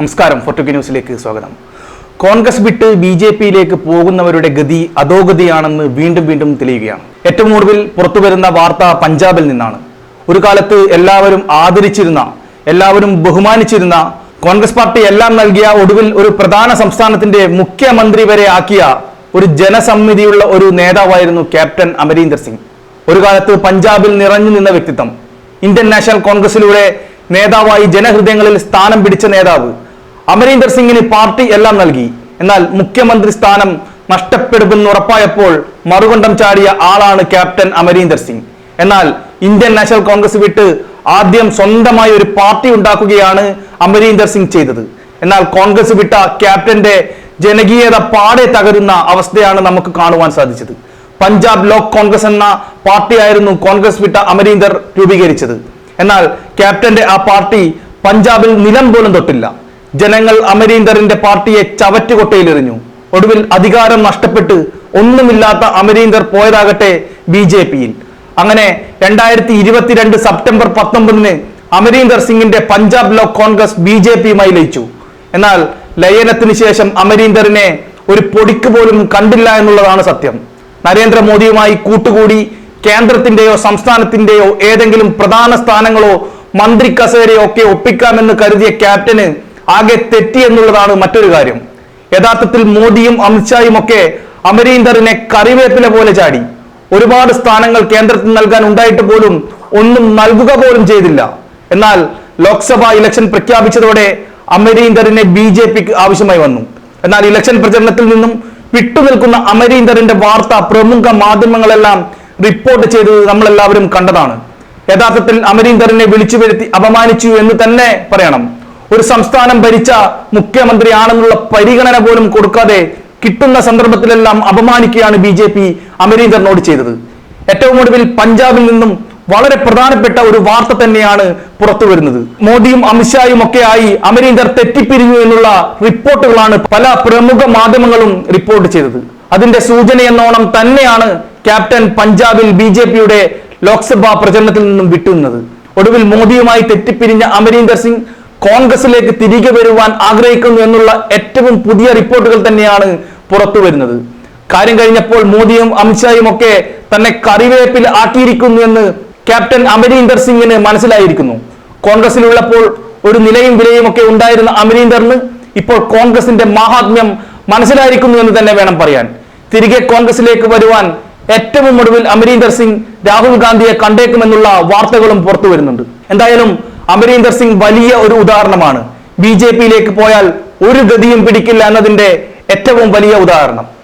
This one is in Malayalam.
നമസ്കാരം ഫോർട്ടുക്കി ന്യൂസിലേക്ക് സ്വാഗതം. കോൺഗ്രസ് വിട്ട് ബി ജെ പിയിലേക്ക് പോകുന്നവരുടെ ഗതി അധോഗതിയാണെന്ന് വീണ്ടും വീണ്ടും തെളിയുകയാണ്. ഏറ്റവും ഒടുവിൽ പുറത്തുവരുന്ന വാർത്ത പഞ്ചാബിൽ നിന്നാണ്. ഒരു കാലത്ത് എല്ലാവരും ആദരിച്ചിരുന്ന എല്ലാവരും ബഹുമാനിച്ചിരുന്ന കോൺഗ്രസ് പാർട്ടി എല്ലാം നൽകിയ ഒടുവിൽ ഒരു പ്രധാന സംസ്ഥാനത്തിന്റെ മുഖ്യമന്ത്രി വരെ ആക്കിയ ഒരു ജനസമ്മിതിയുള്ള ഒരു നേതാവായിരുന്നു ക്യാപ്റ്റൻ അമരീന്ദർ സിംഗ്. ഒരു കാലത്ത് പഞ്ചാബിൽ നിറഞ്ഞു നിന്ന വ്യക്തിത്വം. ഇന്ത്യൻ നാഷണൽ കോൺഗ്രസിലൂടെ നേതാവായി ജനഹൃദയങ്ങളിൽ സ്ഥാനം പിടിച്ച നേതാവ് അമരീന്ദർ സിംഗിന് പാർട്ടി എല്ലാം നൽകി. എന്നാൽ മുഖ്യമന്ത്രി സ്ഥാനം നഷ്ടപ്പെടുമെന്ന് ഉറപ്പായപ്പോൾ മറുകൊണ്ടം ചാടിയ ആളാണ് ക്യാപ്റ്റൻ അമരീന്ദർ സിംഗ്. എന്നാൽ ഇന്ത്യൻ നാഷണൽ കോൺഗ്രസ് വിട്ട് ആദ്യം സ്വന്തമായി ഒരു പാർട്ടി ഉണ്ടാക്കുകയാണ് അമരീന്ദർ സിംഗ് ചെയ്തത്. എന്നാൽ കോൺഗ്രസ് വിട്ട ക്യാപ്റ്റന്റെ ജനകീയത പാടെ തകരുന്ന അവസ്ഥയാണ് നമുക്ക് കാണുവാൻ സാധിച്ചത്. പഞ്ചാബ് ലോക് കോൺഗ്രസ് എന്ന പാർട്ടിയായിരുന്നു കോൺഗ്രസ് വിട്ട അമരീന്ദർ രൂപീകരിച്ചത്. എന്നാൽ ക്യാപ്റ്റന്റെ ആ പാർട്ടി പഞ്ചാബിൽ നിലം പോലും തൊട്ടില്ല. ജനങ്ങൾ അമരീന്ദറിന്റെ പാർട്ടിയെ ചവറ്റുകൊട്ടയിലെറിഞ്ഞു. ഒടുവിൽ അധികാരം നഷ്ടപ്പെട്ട് ഒന്നുമില്ലാത്ത അമരീന്ദർ പോയതാകട്ടെ ബി ജെ പിയിൽ. അങ്ങനെ രണ്ടായിരത്തി ഇരുപത്തിരണ്ട് സെപ്റ്റംബർ പത്തൊമ്പതിന് അമരീന്ദർ സിംഗിന്റെ പഞ്ചാബ് ലോക് കോൺഗ്രസ് ബി ജെ പിയുമായി ലയിച്ചു. എന്നാൽ ലയനത്തിന് ശേഷം അമരീന്ദറിനെ ഒരു പൊടിക്ക് പോലും കണ്ടില്ല എന്നുള്ളതാണ് സത്യം. നരേന്ദ്രമോദിയുമായി കൂട്ടുകൂടി കേന്ദ്രത്തിന്റെയോ സംസ്ഥാനത്തിന്റെയോ ഏതെങ്കിലും പ്രധാന സ്ഥാനങ്ങളോ മന്ത്രി കസേരയോ ഒക്കെ ഒപ്പിക്കാമെന്ന് കരുതിയ ക്യാപ്റ്റന് ആകെ തെറ്റി എന്നുള്ളതാണ് മറ്റൊരു കാര്യം. യഥാർത്ഥത്തിൽ മോദിയും അമിത്ഷായും ഒക്കെ അമരീന്ദറിനെ കറിവേപ്പില പോലെ ചാടി. ഒരുപാട് സ്ഥാനങ്ങൾ കേന്ദ്രത്തിൽ നൽകാൻ ഉണ്ടായിട്ട് പോലും ഒന്നും നൽകുക പോലും ചെയ്തില്ല. എന്നാൽ ലോക്സഭ ഇലക്ഷൻ പ്രഖ്യാപിച്ചതോടെ അമരീന്ദറിനെ ബി ജെ പിക്ക് ആവശ്യമായി വന്നു. എന്നാൽ ഇലക്ഷൻ പ്രചരണത്തിൽ നിന്നും വിട്ടുനിൽക്കുന്ന അമരീന്ദറിന്റെ വാർത്ത പ്രമുഖ മാധ്യമങ്ങളെല്ലാം റിപ്പോർട്ട് ചെയ്തത് നമ്മളെല്ലാവരും കണ്ടതാണ്. യഥാർത്ഥത്തിൽ അമരീന്ദറിനെ വിളിച്ചു വരുത്തി അപമാനിച്ചു എന്ന് തന്നെ പറയണം. ഒരു സംസ്ഥാനം ഭരിച്ച മുഖ്യമന്ത്രി ആണെന്നുള്ള പരിഗണന പോലും കൊടുക്കാതെ കിട്ടുന്ന സന്ദർഭത്തിലെല്ലാം അപമാനിക്കുകയാണ് ബി ജെ പി അമരീന്ദറിനോട് ചെയ്തത്. ഏറ്റവും ഒടുവിൽ പഞ്ചാബിൽ നിന്നും വളരെ പ്രധാനപ്പെട്ട ഒരു വാർത്ത തന്നെയാണ് പുറത്തു വരുന്നത്. മോദിയും അമിത്ഷായും ഒക്കെ ആയി അമരീന്ദർ തെറ്റിപ്പിരിഞ്ഞു എന്നുള്ള റിപ്പോർട്ടുകളാണ് പല പ്രമുഖ മാധ്യമങ്ങളും റിപ്പോർട്ട് ചെയ്തത്. അതിന്റെ സൂചന എന്നോണം തന്നെയാണ് ക്യാപ്റ്റൻ പഞ്ചാബിൽ ബി ജെ പിയുടെ ലോക്സഭാ പ്രചരണത്തിൽ നിന്നും വിട്ടുന്നത് ഒടുവിൽ മോദിയുമായി തെറ്റിപ്പിരിഞ്ഞ അമരീന്ദർ സിംഗ് കോൺഗ്രസിലേക്ക് തിരികെ വരുവാൻ ആഗ്രഹിക്കുന്നു എന്നുള്ള ഏറ്റവും പുതിയ റിപ്പോർട്ടുകൾ തന്നെയാണ് പുറത്തു വരുന്നത്. കാര്യം കഴിഞ്ഞപ്പോൾ മോദിയും അമിത്ഷായും ഒക്കെ തന്നെ കറിവേപ്പിൽ ആക്കിയിരിക്കുന്നു എന്ന് ക്യാപ്റ്റൻ അമരീന്ദർ സിംഗിന് മനസ്സിലായിരിക്കുന്നു. കോൺഗ്രസിലുള്ളപ്പോൾ ഒരു നിലയും വിലയും ഒക്കെ ഉണ്ടായിരുന്ന അമരീന്ദറിന് ഇപ്പോൾ കോൺഗ്രസിന്റെ മഹാത്മ്യം മനസ്സിലായിരിക്കുന്നു എന്ന് തന്നെ വേണം പറയാൻ. തിരികെ കോൺഗ്രസിലേക്ക് വരുവാൻ ഏറ്റവും ഒടുവിൽ അമരീന്ദർ സിംഗ് രാഹുൽ ഗാന്ധിയെ കണ്ടേക്കുമെന്നുള്ള വാർത്തകളും പുറത്തു വരുന്നുണ്ട്. എന്തായാലും അമരീന്ദർ സിംഗ് വലിയ ഒരു ഉദാഹരണമാണ്. ബി പോയാൽ ഒരു ഗതിയും പിടിക്കില്ല എന്നതിന്റെ ഏറ്റവും വലിയ ഉദാഹരണം.